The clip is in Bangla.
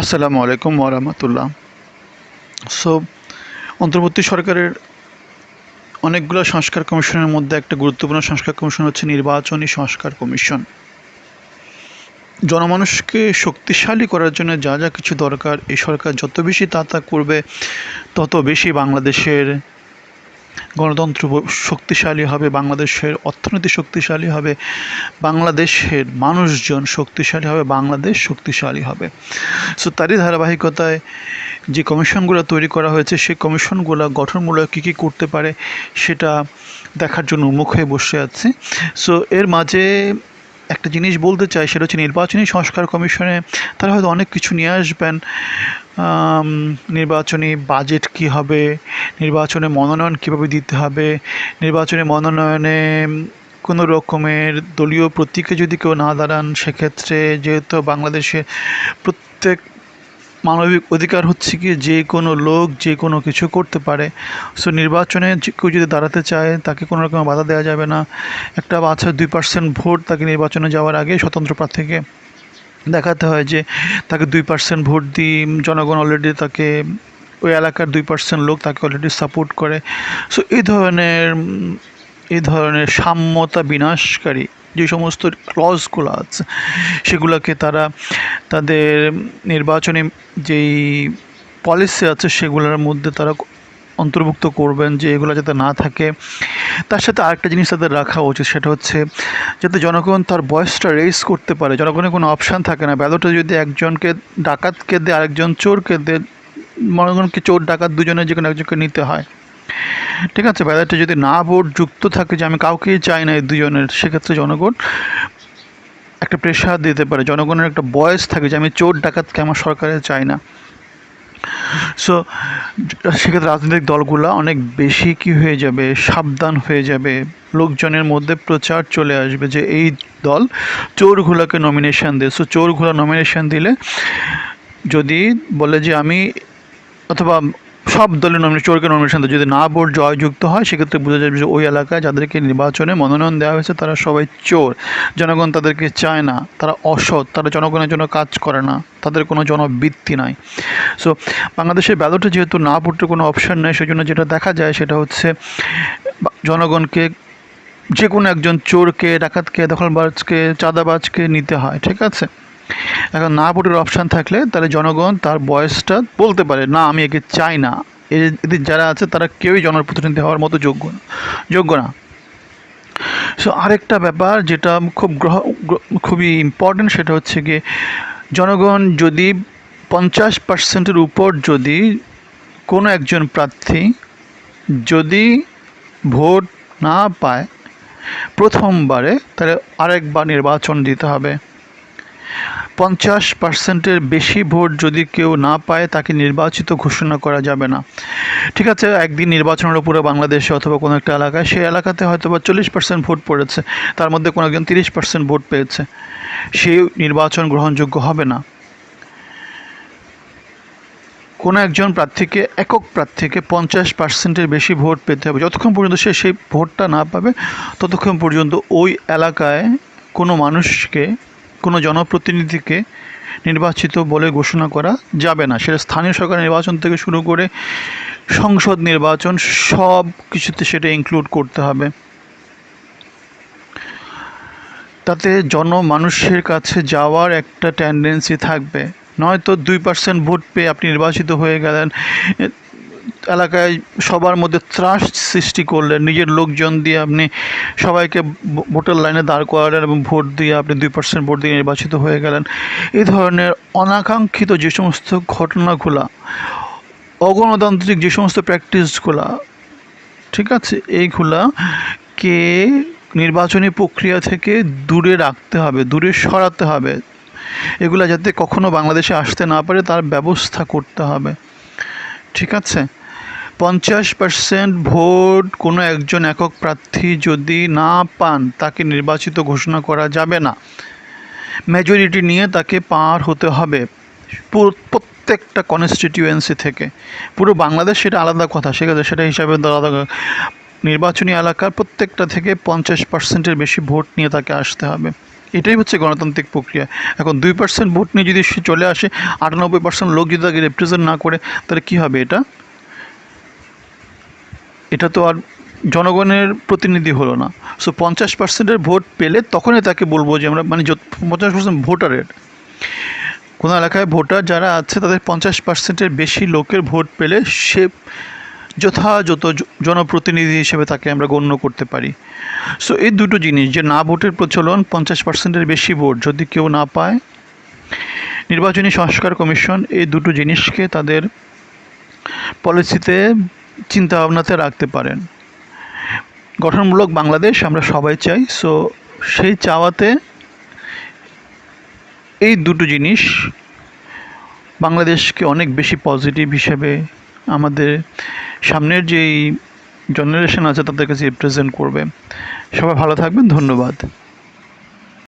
আসসালামু আলাইকুম ওরহামতুল্লাহ সো অন্তর্বর্তী সরকারের অনেকগুলো সংস্কার কমিশনের মধ্যে একটা গুরুত্বপূর্ণ সংস্কার কমিশন হচ্ছে নির্বাচনী সংস্কার কমিশন। জনমানুষকে শক্তিশালী করার জন্য যা যা কিছু দরকার, এই সরকার যত বেশি তা তা করবে, তত বেশি বাংলাদেশের গণতন্ত্র শক্তিশালী হবে, বাংলাদেশের অর্থনীতি শক্তিশালী হবে, বাংলাদেশের মানুষজন শক্তিশালী হবে, বাংলাদেশ শক্তিশালী হবে। সো তারই ধারাবাহিকতায় যে কমিশনগুলো তৈরি করা হয়েছে, সেই কমিশনগুলো গঠনমূলক কী কী করতে পারে, সেটা দেখার জন্য উন্মুখ হয়ে বসে আছে। সো এর মাঝে একটা জিনিস বলতে চাই, সেটা হচ্ছে নির্বাচনী সংস্কার কমিশনে তারা হয়তো অনেক কিছু নিয়ে আসবেন। নির্বাচনী বাজেট কি হবে, নির্বাচনে মনোনয়ন কীভাবে দিতে হবে, নির্বাচনে মনোনয়নে কোনো রকমের দলীয় প্রতীকে যদি কেউ না দাঁড়ান, সেক্ষেত্রে যেহেতু বাংলাদেশে প্রত্যেক মানবিক অধিকার হচ্ছে কি যে কোনো লোক যে কোনো কিছু করতে পারে। সো নির্বাচনে কেউ যদি দাঁড়াতে চায়, তাকে কোনো রকম বাধা দেওয়া যাবে না। একটা বাচ্চা দুই পার্সেন্ট ভোট তাকে নির্বাচনে যাওয়ার আগে স্বতন্ত্র প্রার্থীকে দেখাতে হয় যে তাকে দুই পার্সেন্ট ভোট দিই জনগণ অলরেডি তাকে ওই এলাকার দুই পার্সেন্ট লোক তাকে অলরেডি সাপোর্ট করে। সো এই ধরনের এই ধরনের সাম্যতা বিনাশকারী যে সমস্ত ক্লজগুলো আছে, সেগুলোকে তারা তাদের নির্বাচনী যেই পলিসি আছে সেগুলোর মধ্যে তারা অন্তর্ভুক্ত করবেন যে এগুলো যাতে না থাকে। তার সাথে আরেকটা জিনিস তাদের রাখা উচিত, সেটা হচ্ছে যাতে জনগণ তার বয়সটা রেস করতে পারে। জনগণের কোনো অপশান থাকে না। ব্যালটে যদি একজনকে ডাকাতকে দেয়, আরেকজন চোরকে দেয় জনগণকে চোর, ডাকাত দুজনের যে কোনো একজনকে নিতে হয়। ঠিক আছে? ব্যালটে যদি না ভোট যুক্ত থাকে যে আমি কাউকেই চাই না এই দুজনের, সেক্ষেত্রে জনগণ একটা প্রেশার দিতে পারে, জনগণের একটা বয়স থাকে যে আমি চোর ডাকাতকে আমার সরকারে চাই না। সো সেক্ষেত্রে রাজনৈতিক দলগুলো অনেক বেশি কি হয়ে যাবে, সাবধান হয়ে যাবে, লোকজনের মধ্যে প্রচার চলে আসবে যে এই দল চোরগুলোকে নমিনেশন দেয়। সো চোরগুলো নমিনেশন দিলে যদি বলে যে আমি অথবা সব দলের নমিনেশন চোরকে নমিনেশন যদি না ভোট জয়যুক্ত হয়, সেক্ষেত্রে বোঝা যাবে যে ওই এলাকায় যাদেরকে নির্বাচনে মনোনয়ন দেওয়া হয়েছে, তারা সবাই চোর। জনগণ তাদেরকে চায় না, তারা অসৎ, তারা জনগণের জন্য কাজ করে না, তাদের কোনো জনবৃত্তি নাই। সো বাংলাদেশের ব্যালটে যেহেতু না ভোটের কোনো অপশান নেই, সেজন্য যেটা দেখা যায় সেটা হচ্ছে জনগণকে যে কোনো একজন চোরকে, ডাকাতকে, দখলবাজকে, চাঁদাবাজকে নিতে হয়, ঠিক আছে? এখন না ভোটের অপশান থাকলে তাহলে জনগণ তার বয়সটা বলতে পারে, না, আমি একে চাই না। এদের যারা আছে তারা কেউই জনপ্রতিনিধি হওয়ার মতো যোগ্য যোগ্য না। সো আরেকটা ব্যাপার যেটা খুব গ্রহ খুবই ইম্পর্টেন্ট সেটা হচ্ছে গিয়ে জনগণ যদি পঞ্চাশ পার্সেন্টের উপর যদি কোনো একজন প্রার্থী যদি ভোট না পায় প্রথমবারে, তাহলে আরেকবার নির্বাচন দিতে হবে। পঞ্চাশ পার্সেন্টের বেশি ভোট যদি কেউ না পায়, তাকে নির্বাচিত ঘোষণা করা যাবে না। ঠিক আছে, একদিন নির্বাচনের উপরে বাংলাদেশে অথবা কোনো একটা এলাকায়, সেই এলাকাতে হয়তো বা চল্লিশ পার্সেন্ট ভোট পড়েছে, তার মধ্যে কোনো একজন তিরিশ পার্সেন্ট ভোট পেয়েছে। সেই নির্বাচন গ্রহণযোগ্য হবে না। কোনো একজন প্রার্থীকে, একক প্রার্থীকে পঞ্চাশ পার্সেন্টের বেশি ভোট পেতে হবে। যতক্ষণ পর্যন্ত সে সেই ভোটটা না পাবে, ততক্ষণ পর্যন্ত ওই এলাকায় কোনো মানুষকে কোনো জনপ্রতিনিধিকে নির্বাচিত বলে ঘোষণা করা যাবে না। সেটা স্থানীয় সরকার নির্বাচন থেকে শুরু করে সংসদ নির্বাচন সব কিছুতে সেটা ইনক্লুড করতে হবে। তাতে জনমানুষের কাছে যাওয়ার একটা টেন্ডেন্সি থাকবে। নয়তো দুই পার্সেন্ট ভোট পেয়ে আপনি নির্বাচিত হয়ে গেলেন এলাকায় সবার মধ্যে ত্রাস সৃষ্টি করলেন। নিজের লোকজন দিয়ে আপনি সবাইকে ভোটার লাইনে দাঁড় করালেন এবং ভোট দিয়ে আপনি দুই পার্সেন্ট ভোট দিয়ে নির্বাচিত হয়ে গেলেন। এই ধরনের অনাকাঙ্ক্ষিত যে সমস্ত ঘটনাগুলো, অগণতান্ত্রিক যে সমস্ত প্র্যাকটিসগুলা, ঠিক আছে, এইগুলা কে নির্বাচনী প্রক্রিয়া থেকে দূরে রাখতে হবে, দূরে সরাতে হবে, এগুলা যাতে কখনো বাংলাদেশে আসতে না পারে, তার ব্যবস্থা করতে হবে। ঠিক আছে? পঞ্চাশ পার্সেন্ট ভোট কোনো একজন একক প্রার্থী যদি না পান, তাকে নির্বাচিত ঘোষণা করা যাবে না। মেজরিটি নিয়ে তাকে পার হতে হবে প্রত্যেকটা কনস্টিটিউয়েন্সি থেকে। পুরো বাংলাদেশ সেটা আলাদা কথা সেক্ষেত্রে সেটা হিসাবে আলাদা নির্বাচনী এলাকার প্রত্যেকটা থেকে পঞ্চাশ পার্সেন্টের বেশি ভোট নিয়ে তাকে আসতে হবে। এটাই হচ্ছে গণতান্ত্রিক প্রক্রিয়া। এখন দুই পার্সেন্ট ভোট নিয়ে যদি সে চলে আসে, আটানব্বই পার্সেন্ট লোক যদি তাকে রিপ্রেজেন্ট না করে, তাহলে কী হবে এটা? এটা তো আর জনগণের প্রতিনিধি হলো না। সো পঞ্চাশ পার্সেন্টের ভোট পেলে তখনই তাকে বলব যে আমরা মানে পঞ্চাশ পার্সেন্ট ভোটারের। কোনো এলাকায় ভোটার যারা আছে, তাদের পঞ্চাশ পার্সেন্টের বেশি লোকের ভোট পেলে সে যথাযথ জনপ্রতিনিধি হিসেবে তাকে আমরা গণ্য করতে পারি। সো এই দুটো জিনিস, যে না ভোটের প্রচলন, পঞ্চাশ পার্সেন্টের বেশি ভোট যদি কেউ না পায়, নির্বাচনী সংস্কার কমিশন এই দুটো জিনিসকে তাদের পলিসিতে চিন্তা ভাবনাতে রাখতে পারেন। গঠনমূলক বাংলাদেশ আমরা সবাই চাই। সো সেই চাওয়াতে এই দুটো জিনিস বাংলাদেশকে অনেক বেশি পজিটিভ হিসেবে আমাদের সামনের যেই জেনারেশন আছে তাদের কাছে রিপ্রেজেন্ট করবে। সবাই ভালো থাকবেন, ধন্যবাদ।